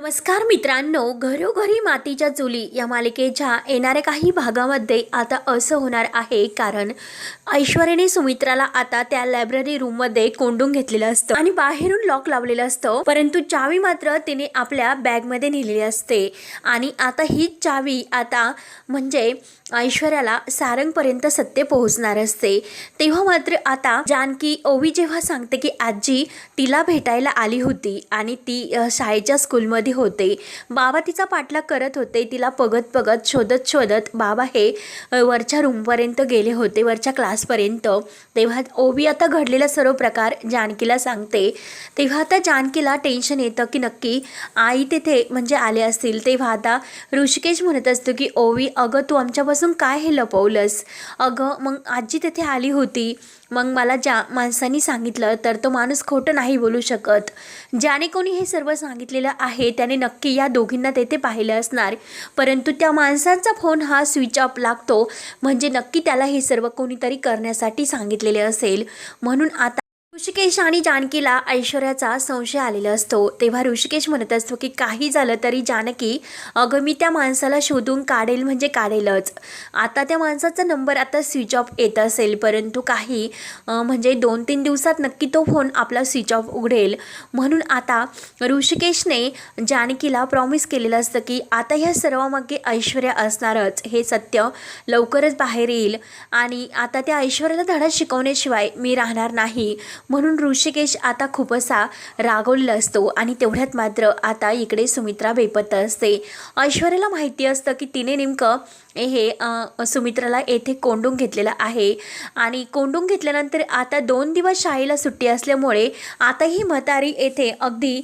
नमस्कार मित्रांनो घरोघरी मातीच्या चुली या मालिकेच्या येणाऱ्या काही भागामध्ये आता असं होणार आहे कारण ऐश्वर्याने सुमित्राला आता त्या लायब्ररी रूममध्ये कोंडून घेतलेलं असतं आणि बाहेरून लॉक लावलेलं असतं परंतु चावी मात्र तिने आपल्या बॅगमध्ये नेलेली असते. आणि आता ही चावी आता म्हणजे ऐश्वर्याला सारंगपर्यंत सत्य पोहोचणार असते. तेव्हा मात्र आता जानकी ओवी जेव्हा सांगते की आजी तिला भेटायला आली होती आणि ती शाळेच्या स्कूलमध्ये होते. बाबा तिचा पाठलाग करत होते. तिला पगत पगत शोधत शोधत बाबा हे वरच्या रूमपर्यंत गेले होते वरच्या क्लासपर्यंत. तेव्हा ओवी आता घडलेला सर्व प्रकार जानकीला सांगते. तेव्हा आता जानकीला टेन्शन येतं की नक्की आई तिथे म्हणजे आले असतील. तेव्हा आता ऋषिकेश म्हणत असतो की ओवी अगं तू आमच्यापासून काय हे लपवलंस? अगं मग आजी तिथे आली होती. मग मला ज्या माणसानी सांगितलं तर तो माणूस खोटं नाही बोलू शकत. ज्याने कोणी हे सर्व सांगितलेलं आहे त्याने नक्की या दोघींना तेथे पाहिलं असणार. परंतु त्या माणसांचा फोन हा स्विच ऑफ लागतो. म्हणजे नक्की त्याला हे सर्व कोणीतरी करण्यासाठी सांगितलेले असेल. म्हणून आता ऋषिकेश आणि जानकीला ऐश्वर्याचा संशय आलेला असतो. तेव्हा ऋषिकेश म्हणत असतो की काही झालं तरी जानकी अगं मी त्या माणसाला शोधून काढेल म्हणजे काढेलच. आता त्या माणसाचा नंबर आता स्विच ऑफ येत असेल परंतु काही म्हणजे दोन तीन दिवसात नक्की तो फोन आपला स्विच ऑफ उघडेल. म्हणून आता ऋषिकेशने जानकीला प्रॉमिस केलेलं असतं की आता ह्या सर्वामागे ऐश्वर्या असणारच. हे सत्य लवकरच बाहेर येईल. आणि आता त्या ऐश्वर्याला धडा शिकवण्याशिवाय मी राहणार नाही. म्हणून ऋषिकेश आता खूप असा रागवलेला असतो आणि तेवढ्यात मात्र आता इकडे सुमित्रा बेपत्ता असते. ऐश्वर्याला माहिती असतं की तिने नेमकं हे सुमित्राला येथे कोंडून घेतलेलं आहे. आणि कोंडून घेतल्यानंतर आता दोन दिवस शाळेला सुट्टी असल्यामुळे आता ही म्हातारी येथे अगदी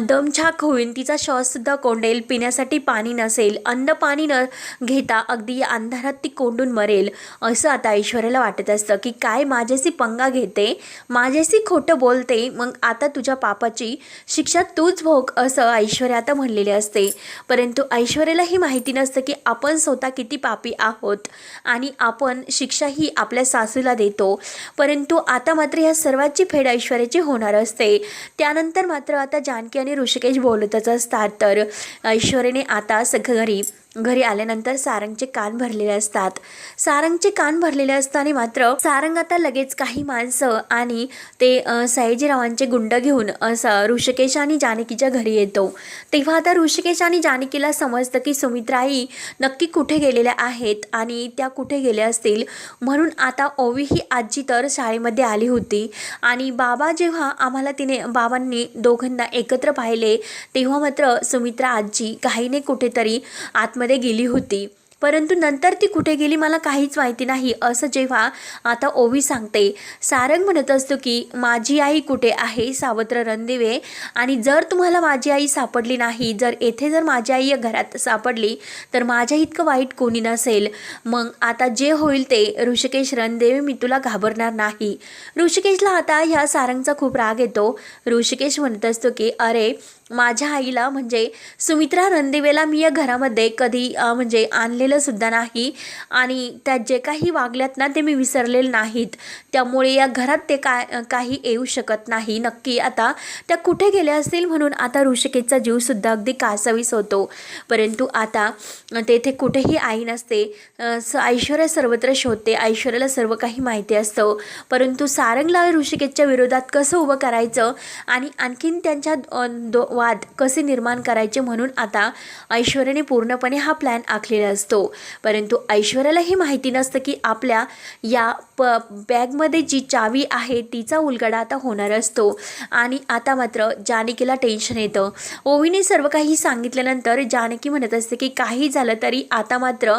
दमछाक होईल तिचा श्वाससुद्धा कोंडेल पिण्यासाठी पाणी नसेल अन्न पाणी न घेता अगदी या अंधारात ती कोंडून मरेल असं आता ऐश्वर्याला वाटत असतं की काय माझ्याशी पंगा घेते माझ्याशी खोटं बोलते मग आता तुझ्या पापाची शिक्षा तूच भोग असं ऐश्वर्या आता म्हणलेले असते. परंतु ऐश्वर्याला ही माहिती नसतं की आपण स्वतः किती पापी आहोत. आणि आपण शिक्षा ही आपल्या सासूला देतो. परंतु आता मात्र ह्या सर्वांची फेड ऐश्वर्याची होणार असते. त्यानंतर मात्र आता जानकी आणि ऋषिकेश बोलतच असतात. तर ऐश्वर्याने आता सगळं घरी घरी आल्यानंतर सारंगचे कान भरलेले असतात. सारंगचे कान भरलेले असताना मात्र सारंग आता लगेच काही माणसं आणि ते सयाजीरावांचे गुंड घेऊन असं ऋषिकेश आणि जानकीच्या घरी येतो. तेव्हा आता ऋषिकेश आणि जानकीला समजतं की सुमित्राई नक्की कुठे गेलेल्या आहेत आणि त्या कुठे गेल्या असतील. म्हणून आता ओवी ही आजी तर शाळेमध्ये आली होती. आणि बाबा जेव्हा आम्हाला तिने बाबांनी दोघांना एकत्र पाहिले तेव्हा मात्र सुमित्रा आजी काहीने कुठेतरी आतमध्ये गेली होती. परंतु नंतर ती कुठे गेली मला काहीच माहिती नाही. असं जेव्हा आता ओवी सांगते. सारंग म्हणत असतो की माझी आई कुठे आहे? सावत्र रणदिवे आणि जर तुम्हाला माझी आई सापडली नाही जर येथे जर माझी आई या घरात सापडली तर माझ्या इतकं वाईट कोणी नसेल. मग आता जे होईल ते ऋषिकेश रणदेवे मी तुला घाबरणार नाही. ऋषिकेशला आता ह्या सारंगचा खूप राग येतो. ऋषिकेश म्हणत असतो की अरे माझ्या आईला म्हणजे सुमित्रा रणदेवेला मी या घरामध्ये कधी म्हणजे आणलेलं सुद्धा नाही. आणि त्या जे काही वागल्यात ना ते मी विसरलेले नाहीत. त्यामुळे या घरात ते काय काही येऊ शकत नाही. नक्की आता त्या कुठे गेल्या असतील म्हणून आता ऋषिकेशचा जीवसुद्धा अगदी कासावीस होतो. परंतु आता तेथे कुठेही आई नसते. स- ऐश्वर्या सर्वत्र शोधते. ऐश्वर्याला सर्व काही माहिती असतं. परंतु सारंगला ऋषिकेशच्या विरोधात कसं उभं करायचं? आणि आणखीन त्यांच्या दो वाद कसे निर्माण करायचे म्हणून आता ऐश्वर्याने पूर्णपणे हा प्लॅन आखलेला असतो. परंतु ऐश्वर्याला हे माहिती नसतं की आपल्या या प बॅगमध्ये जी चावी आहे तिचा उलगडा आता होणार असतो. आणि आता मात्र जानकीला टेन्शन येतं. ओवीने सर्व काही सांगितल्यानंतर जानकी म्हणत असते की काही झालं तरी आता मात्र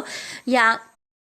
या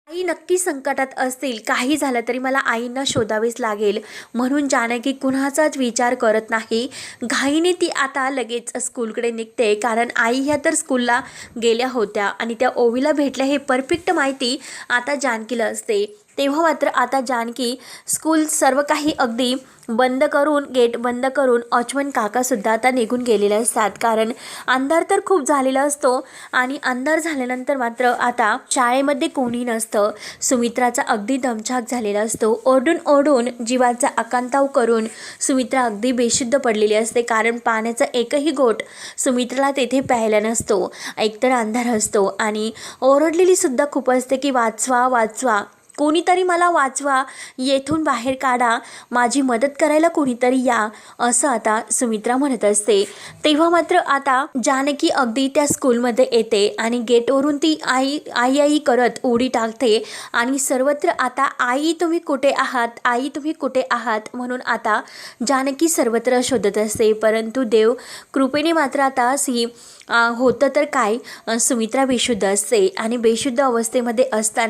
आई नक्की संकटात असतील काही झालं तरी मला आईंना शोधावेच लागेल. म्हणून जानकी कुणाचाच विचार करत नाही. घाईने ती आता लगेच स्कूलकडे निघते कारण आई ह्या तर स्कूलला गेल्या होत्या आणि त्या ओवीला भेटल्या हे परफेक्ट माहिती आता जानकीला असते. तेव्हा मात्र आता जानकी स्कूल सर्व काही अगदी बंद करून गेट बंद करून ऑचमन काकासुद्धा आता निघून गेलेले असतात. कारण अंधार तर खूप झालेला असतो आणि अंधार झाल्यानंतर मात्र आता शाळेमध्ये कोणी नसतं. सुमित्राचा अगदी दमछाक झालेला असतो. ओरडून ओरडून जीवाचा आकांताव करून सुमित्रा अगदी बेशुद्ध पडलेली असते. कारण पाण्याचा एकही गोट सुमित्राला तेथे प्यायला नसतो. एकतर अंधार असतो आणि ओरडलेली सुद्धा खूप असते की वाचवा वाचवा. कोणीतरी मला वाचवा येथून बाहेर काढा माझी मदत करायला कोणीतरी या असं आता सुमित्रा म्हणत असते. तेव्हा मात्र आता जानकी अगदी त्या स्कूलमध्ये येते आणि गेटवरून ती आई आई आई करत उडी टाकते आणि सर्वत्र आता आई तुम्ही कुठे आहात? आई तुम्ही कुठे आहात? म्हणून आता जानकी सर्वत्र शोधत असते. परंतु देव कृपेने मात्र आता सी होतं तर काय? सुमित्रा बेशुद्ध असते आणि बेशुद्ध अवस्थेमध्ये असताना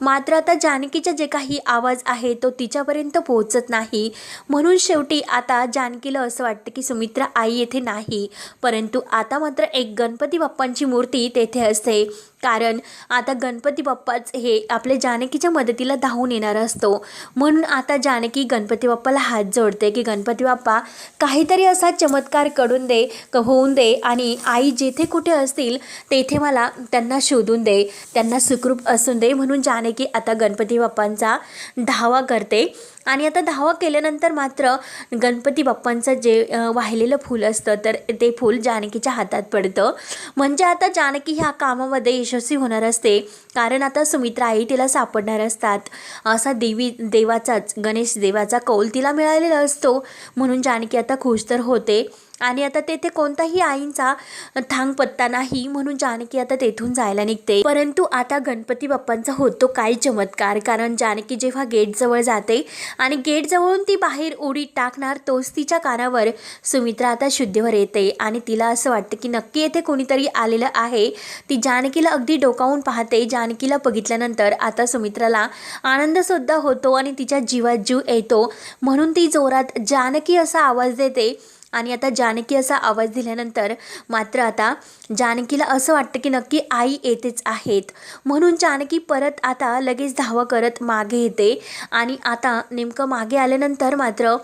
मात्र आता जानकीचा जे काही आवाज आहे तो तिच्यापर्यंत पोहोचत नाही. म्हणून शेवटी आता जानकीला असं वाटतं की सुमित्रा आई येथे नाही. परंतु आता मात्र एक गणपती बाप्पांची मूर्ती तेथे असते. कारण आता गणपती बाप्पाच हे आपल्या जानकीच्या मदतीला धावून येणार असतो. म्हणून आता जानकी गणपती बाप्पाला हात जोडते की गणपती बाप्पा काहीतरी असा चमत्कार करून दे क- होऊन दे आणि आई जेथे कुठे असतील तेथे मला त्यांना शोधून दे त्यांना सुखरूप असून दे. म्हणून जानकी आता गणपती बाप्पांचा धावा करते. आणि आता धावा केल्यानंतर मात्र गणपती बाप्पांचं जे वाहिलेलं फूल असतं तर ते फूल जानकीच्या हातात पडतं. म्हणजे आता जानकी ह्या कामामध्ये यशस्वी होणार असते. कारण आता सुमित्रा आई तिला सापडणार असतात. असा देवी देवाचाच गणेश देवाचा कौल तिला मिळालेला असतो. म्हणून जानकी आता खुश तर होते. आणि आता तेथे कोणताही आईंचा थांग पत्ता नाही म्हणून जानकी आता तेथून जायला निघते. परंतु आता गणपती बाप्पांचा होतो काय चमत्कार. कारण जानकी जेव्हा गेटजवळ जाते आणि गेटजवळून ती बाहेर उडी टाकणार तोच तिच्या कानावर सुमित्रा आता शुद्धीवर येते. आणि तिला असं वाटतं की नक्की येथे कोणीतरी आलेलं आहे. ती जानकीला अगदी डोकावून पाहते. जानकीला बघितल्यानंतर आता सुमित्राला आनंदसुद्धा होतो आणि तिच्या जीवात जीव येतो. म्हणून ती जोरात जानकी असा आवाज देते. आणि आता जानकी असा आवाज दिल्यानंतर मात्र आता जानकीला असं वाटतं की नक्की आई येतेच आहेत. म्हणून जानकी परत आता लगेच धावा करत मागे येते. आणि आता नेमकं मागे आल्यानंतर मात्र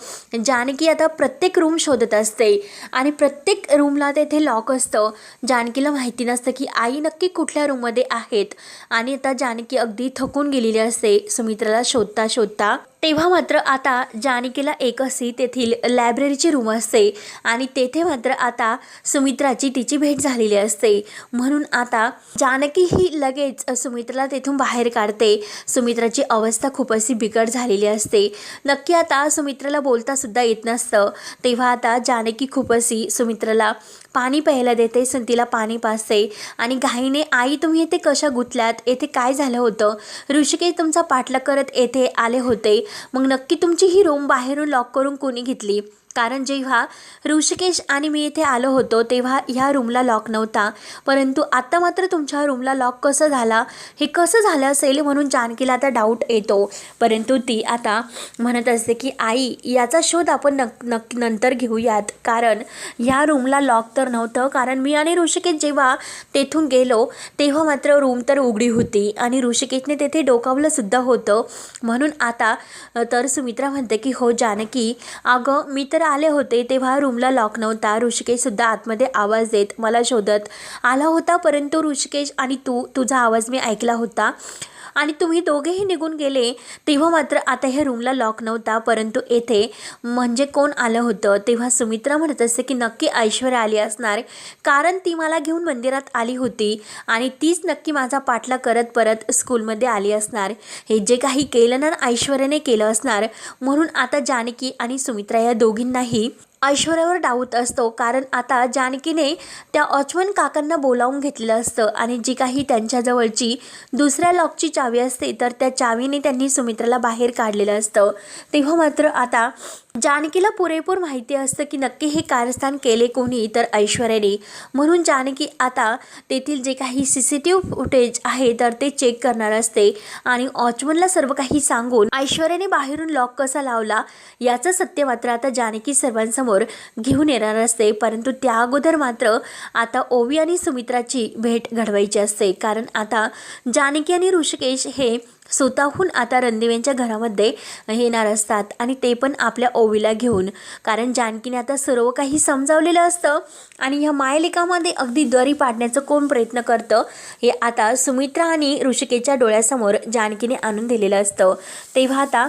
जानकी आता प्रत्येक रूम शोधत असते. आणि प्रत्येक रूमला तेथे लॉक असतं. जानकीला माहिती नसतं की आई नक्की कुठल्या रूममध्ये आहेत. आणि आता जानकी अगदी थकून गेलेली असते सुमित्राला शोधता शोधता तेव्हा मात्र आता जानकीला एक अशी तेथील लायब्ररीची रूम असते आणि तेथे मात्र आता सुमित्राची तिची भेट झालेली असते. म्हणून आता जानकी ही लगेच सुमित्राला तेथून बाहेर काढते. सुमित्राची अवस्था खूप अशी बिकट झालेली असते. नक्की आता सुमित्राला बोलता सुद्धा येत नसतं. तेव्हा आता जानकी खूप अशी सुमित्राला पाणी प्यायला देते सण तिला पाणी पाजते आणि घाईने आई तुम्ही येथे कशा गुंतल्यात? येथे काय झालं होतं? ऋषिकेश तुमचा पाठलाग करत येथे आले होते. मग नक्की तुमची ही रूम बाहेरून लॉक करून कोणी घेतली? कारण जेव्हा ऋषिकेश आणि मी इथे आलो होतो तेव्हा ह्या रूमला लॉक नव्हता. परंतु आता मात्र तुमच्या रूमला लॉक कसं झाला? हे कसं झालं असेल म्हणून जानकीला आता डाऊट येतो. परंतु ती आता म्हणत असते की आई याचा शोध आपण नक नक नंतर घेऊयात. कारण ह्या रूमला लॉक तर नव्हतं. कारण मी आणि ऋषिकेश जेव्हा तेथून गेलो तेव्हा मात्र रूम तर उघडी होती आणि ऋषिकेशने तेथे डोकावलंसुद्धा होतं. म्हणून आता तर सुमित्रा म्हणते की हो जानकी अगं मी तर आले होते तेव्हा रूमला लॉक नव्हता. ऋषिकेशसुद्धा आतमध्ये आवाज देत मला शोधत आला होता परंतु ऋषिकेश आणि तू तुझा आवाज मी ऐकला होता. आणि तुम्ही दोघेही निघून गेले तेव्हा मात्र आता ह्या रूमला लॉक नव्हता. परंतु येथे म्हणजे कोण आलं होतं? तेव्हा सुमित्रा म्हणत असते की नक्की ऐश्वर्या आली असणार. कारण ती मला घेऊन मंदिरात आली होती आणि तीच नक्की माझा पाठला करत परत स्कूलमध्ये आली असणार. हे जे काही केलं ना ऐश्वर्याने केलं असणार. म्हणून आता जानकी आणि सुमित्रा या दोघींनाही ऐश्वर्यावर डाऊट असतो. कारण आता जानकीने त्या ऑचमन काकांना बोलावून घेतलेलं असतं आणि जी काही त्यांच्याजवळची दुसऱ्या लॉकची चावी असते तर त्या चावीने त्यांनी सुमित्राला बाहेर काढलेलं असतं. तेव्हा मात्र आता जानकीला पुरेपूर माहिती असतं की नक्की हे कारस्थान केले कोणी तर ऐश्वर्याने. म्हणून जानकी आता तेथील जे काही C C T V footage आहे तर ते चेक करणार असते आणि ऑचमनला सर्व काही सांगून ऐश्वर्याने बाहेरून लॉक कसा लावला याचं सत्य मात्र आता जानकी सर्वांसमोर घेऊन येणार असते. परंतु त्या अगोदर मात्र आता ओवी आणि सुमित्राची भेट घडवायची असते. कारण आता जानकी आणि ऋषिकेश हे स्वतःहून आता रणदिव्यांच्या घरामध्ये येणार असतात आणि ते पण आपल्या ओवीला घेऊन. कारण जानकीने आता सर्व काही समजावलेलं असतं आणि ह्या मायलिकामध्ये अगदी दरी पाडण्याचं कोण प्रयत्न करतं हे आता सुमित्रा आणि ऋषिकेच्या डोळ्यासमोर जानकीने आणून दिलेलं असतं. तेव्हा आता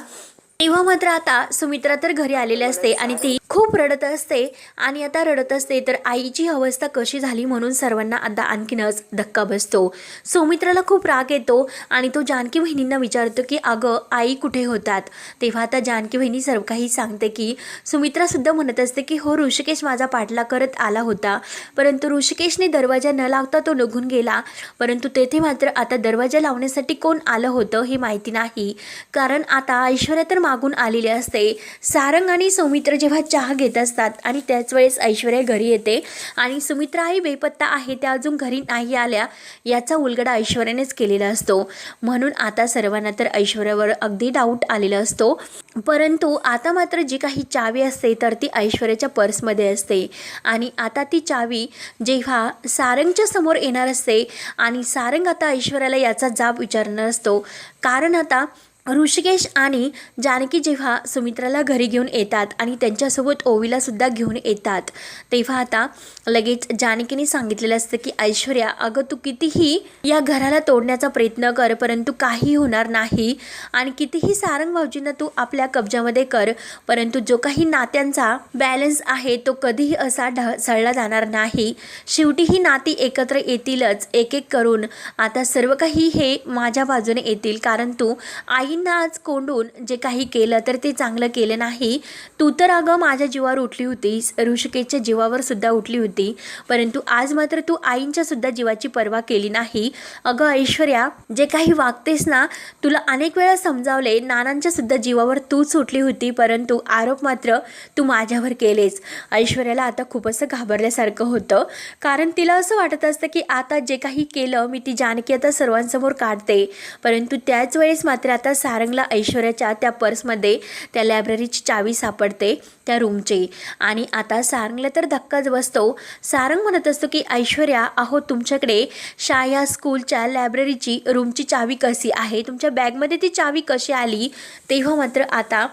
तेव्हा मात्र आता सुमित्रा तर घरी आलेली असते आणि ती खूप रडत असते आणि आता रडत असते तर आईची अवस्था कशी झाली म्हणून सर्वांना आता आणखीनच धक्का बसतो. सौमित्राला खूप राग येतो आणि तो जानकी बहिणींना विचारतो की अगं आई कुठे होतात? तेव्हा आता जानकी बहिणी सर्व काही सांगते की सुमित्रासुद्धा म्हणत असते की हो ऋषिकेश माझा पाठला करत आला होता. परंतु ऋषिकेशने दरवाजा न लावता तो निघून गेला. परंतु तेथे मात्र आता दरवाजा लावण्यासाठी कोण आलं होतं हे माहिती नाही. कारण आता ऐश्वर्या तर मागून आलेली असते. सारंग आणि सौमित्र जेव्हा चहा घेत असतात आणि त्याच वेळेस ऐश्वर्या घरी येते. आणि सुमित्रा ही बेपत्ता आहे त्या अजून घरी नाही आल्या. याचा उलगडा ऐश्वर्यानेच केलेला असतो. म्हणून आता सर्वांना तर ऐश्वर्यावर अगदी डाऊट आलेला असतो. परंतु आता मात्र जी काही चावी असते तर ती ऐश्वर्याच्या पर्समध्ये असते. आणि आता ती चावी जेव्हा सारंगच्या समोर येणार असते आणि सारंग आता ऐश्वर्याला याचा जाब विचारणार असतो. कारण आता ऋषिकेश आणि जानकी जेव्हा सुमित्राला घरी घेऊन येतात आणि त्यांच्यासोबत ओवीलासुद्धा घेऊन येतात तेव्हा आता लगेच जानकीने सांगितलेलं असतं की ऐश्वर्या अगं तू कितीही या घराला तोडण्याचा प्रयत्न कर परंतु काही होणार नाही. आणि कितीही सारंग भाऊजींना तू आपल्या कब्जामध्ये कर परंतु जो काही नात्यांचा बॅलन्स आहे तो कधीही असा ढसळला जाणार नाही. शेवटी ही नाती एकत्र येतीलच एक एक करून. आता सर्व काही हे माझ्या बाजूने येतील कारण तू आई आईंना आज कोंडून जे काही केलं तर ते चांगलं केलं नाही. तू तर अगं माझ्या जीवावर उठली होतीस. ऋषिकेशच्या जीवावर सुद्धा उठली होती. परंतु आज मात्र तू आईंच्या सुद्धा जीवाची पर्वा केली नाही. अगं ऐश्वर्या जे काही वागतेस ना तुला अनेक वेळा समजावले नानांच्या सुद्धा जीवावर तूच उठली होती परंतु आरोप मात्र तू माझ्यावर केलेस. ऐश्वर्याला आता खूप असं घाबरल्यासारखं होतं. कारण तिला असं वाटत असतं की आता जे काही केलं मी ती जानकी आता सर्वांसमोर काढते. परंतु त्याच वेळेस मात्र आता सारंगला ऐश्वर्याच्या त्या पर्समध्ये त्या लायब्ररीची चावी सापडते त्या रूमची आणि आता सारंगला तर धक्काच बसतो. सारंग म्हणत असतो की ऐश्वर्या अहो तुमच्याकडे शाया स्कूलच्या लायब्ररीची रूमची चावी कशी आहे? तुमच्या बॅगमध्ये ती चावी कशी आली? तेव्हा मात्र आता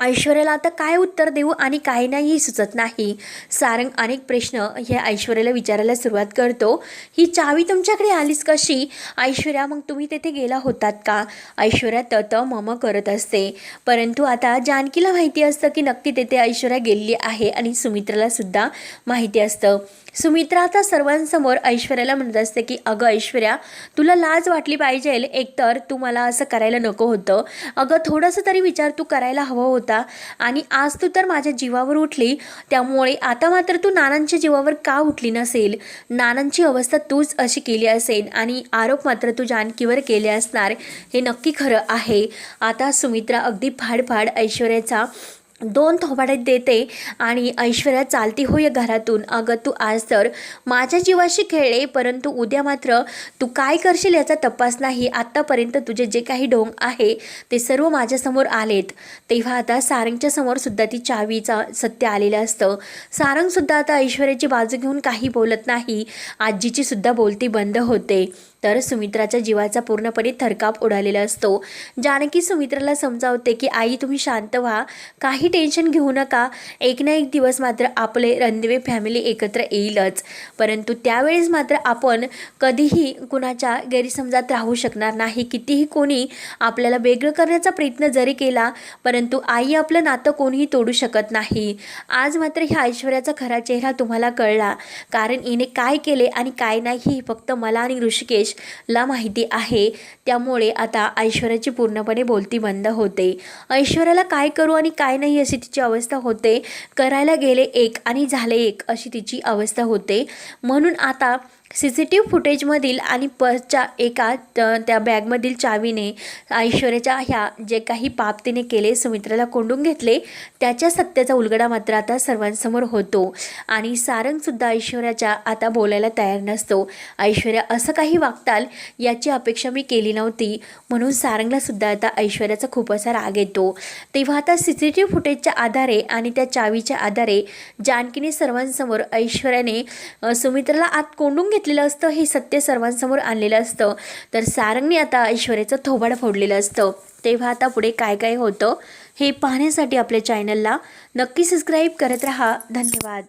ऐश्वर्याला आता काय उत्तर देऊ आणि काय नाही हे सुचत नाही. सारंग अनेक प्रश्न हे ऐश्वर्याला विचारायला सुरुवात करतो. ही चावी तुमच्याकडे आलीच कशी? ऐश्वर्या मग तुम्ही तेथे गेला होतात का? ऐश्वर्या तत मम करत असते. परंतु आता जानकीला माहिती असतं की नक्की तेथे ऐश्वर्या गेलेली आहे आणि सुमित्राला सुद्धा माहिती असतं. सुमित्रा आता सर्वांसमोर ऐश्वर्याला म्हणत असते की अगं ऐश्वर्या तुला लाज वाटली पाहिजे एकतर तू मला असं करायला नको होतं. अगं थोडंसं तरी विचार तू करायला हवा होता. आणि आज तू तर माझ्या जीवावर उठली. त्यामुळे आता मात्र तू नानांच्या जीवावर का उठली नसेल? नानांची अवस्था तूच अशी केली असेल आणि आरोप मात्र तू जानकीवर केले असणार. हे नक्की खरं आहे. आता सुमित्रा अगदी फाडफाड ऐश्वर्याचा दोन थोबाडे देते आणि ऐश्वर्या चालती हो या घरातून. अगं तू आज तर माझ्या जीवाशी खेळले परंतु उद्या मात्र तू काय करशील याचा तपास नाही. आत्तापर्यंत तुझे जे काही ढोंग आहे ते सर्व माझ्यासमोर आलेत. तेव्हा आता सारंगच्या समोर सुद्धा ती चावीचा सत्य आलेलं असतं. सारंगसुद्धा आता ऐश्वर्याची बाजू घेऊन काही बोलत नाही. आजीची सुद्धा बोलती बंद होते. तर सुमित्राच्या जीवाचा पूर्णपणे थरकाप उडालेला असतो. जानकी सुमित्राला समजावते की आई तुम्ही शांत व्हा. काही टेन्शन घेऊ नका. एक ना एक दिवस मात्र आपले रणदिवे फॅमिली एकत्र येईलच. परंतु त्यावेळेस मात्र आपण कधीही कुणाच्या गैरसमजात राहू शकणार नाही. कितीही कोणी आपल्याला वेगळं करण्याचा प्रयत्न जरी केला परंतु आई आपलं नातं कोणीही तोडू शकत नाही. आज मात्र ह्या ऐश्वर्याचा खरा चेहरा तुम्हाला कळला. कारण हिने काय केले आणि काय नाही हे फक्त मला आणि ऋषिकेश ला माहिती आहे. त्यामुळे आता ऐश्वर्याची पूर्णपणे बोलती बंद होते. ऐश्वर्याला काय करू आणि काय नाही अशी तिची अवस्था होते. करायला गेले एक आणि झाले एक अशी तिची अवस्था होते. म्हणून आता सी सी टी व्ही फुटेजमधील आणि पर्सच्या एका त्या बॅगमधील चावीने ऐश्वर्याच्या ह्या जे काही पाप तिने केले सुमित्राला कोंडून घेतले त्याच्या सत्याचा उलगडा मात्र आता सर्वांसमोर होतो. आणि सारंगसुद्धा ऐश्वर्याच्या आता बोलायला तयार नसतो. ऐश्वर्या असं काही वागताल याची अपेक्षा मी केली नव्हती. म्हणून सारंगलासुद्धा आता ऐश्वर्याचा खूप असा राग येतो. तेव्हा आता सी सी टी व्ही फुटेजच्या आधारे आणि त्या चावीच्या आधारे जानकीने सर्वांसमोर ऐश्वर्याने सुमित्राला आत कोंडून घेतलेलं असतं हे सत्य सर्वांसमोर आणलेलं असतं. तर सारंगने आता ऐश्वर्याचं थोबाड फोडलेलं असतं. तेव्हा आता पुढे काय काय होतं हे पाहण्यासाठी आपल्या चॅनलला नक्की सबस्क्राईब करत राहा. धन्यवाद.